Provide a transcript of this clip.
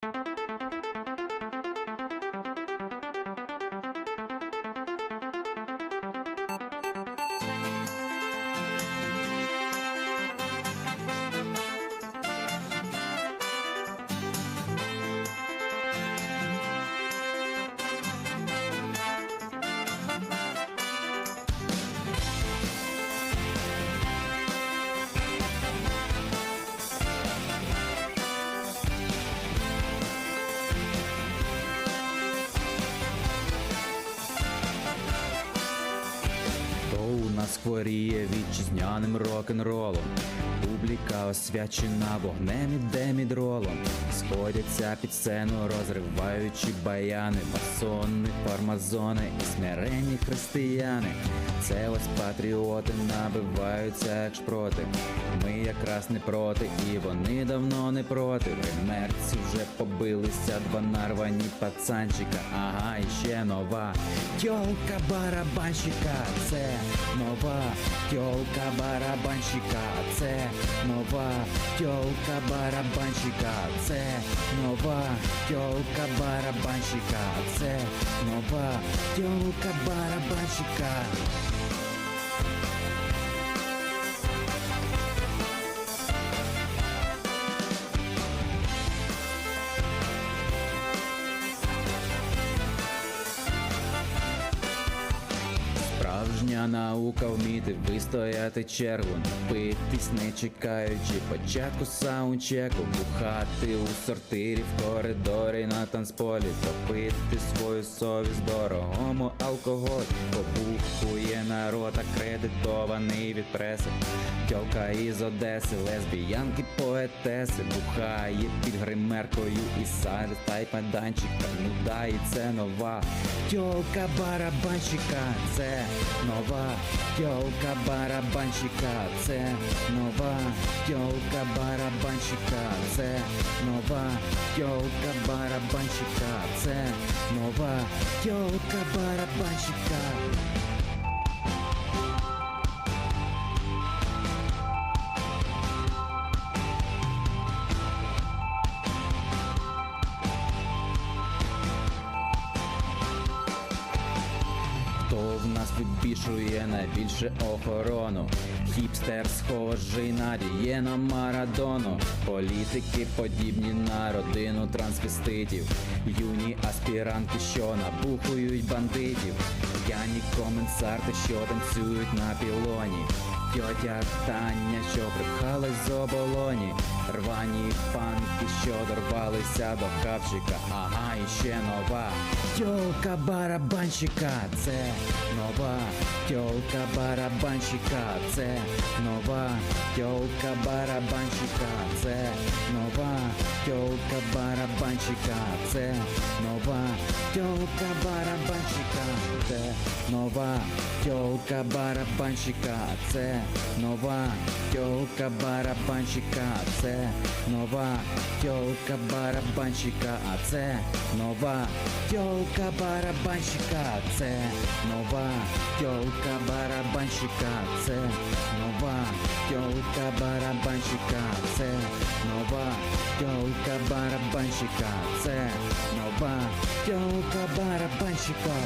Хто у нас хворіє вітчизняним рок-н-ролом? Публіка освячена вогнем і демідролом. Сходяться під сцену, розриваючи баяни, масони, фармазони і смиренні християни. Це ось патріоти набиваються як шпроти. Ми якраз не проти, і вони давно не проти. Примерці вже побилися два нарвані пацанчика. Ага, і ще нова. Тьолка барабанщика, це нова тьолка барабанщика, це нова тьолка барабанщика, це нова тьолка барабанщика, це нова тьолка барабанщика. Справжня наука вміти вистояти чергу, напитись не чекаючи початку саундчеку, бухати у сортирі в коридорі на танцполі, топити свою совість дорогому алкоголю, побухує народ акредитований від преси. Тьолка із Одеси, лесбіянки, поетеси, бухає під гримеркою і садить та й майданчика, ну да і це нова. Тьолка барабанщика, це нова, тьолка барабанщика, це нова, тілка барабанщика, це нова, тілка барабанщика, це нова, тілка барабанщика. Хто в нас вибішує найбільше охорону? Хіпстер схожий на Дієна Марадону. Політики подібні на родину трансвеститів Юні аспіранти, що набухують бандитів. П'яні коменсарти, що танцюють на пілоні. Тьотя Таня, що припхалась з оболоні що дорвалися до хавчика Ага, і ще нова. Тьолка барабанщика, це нова. Тьолка барабанщика, це нова. Тьолка барабанщика, це нова. Тьолка барабанщика, це нова. Тьолка барабанщика, це нова. Тьолка барабанщика, це нова. Тьолка барабанщика, це нова. Тьолка барабанщика, а це нова Тьолка барабанщика, це нова Тьолка барабанщика, це нова Тьолка барабанщика, це нова Тьолка барабанщика, це нова Тьолка барабанщика.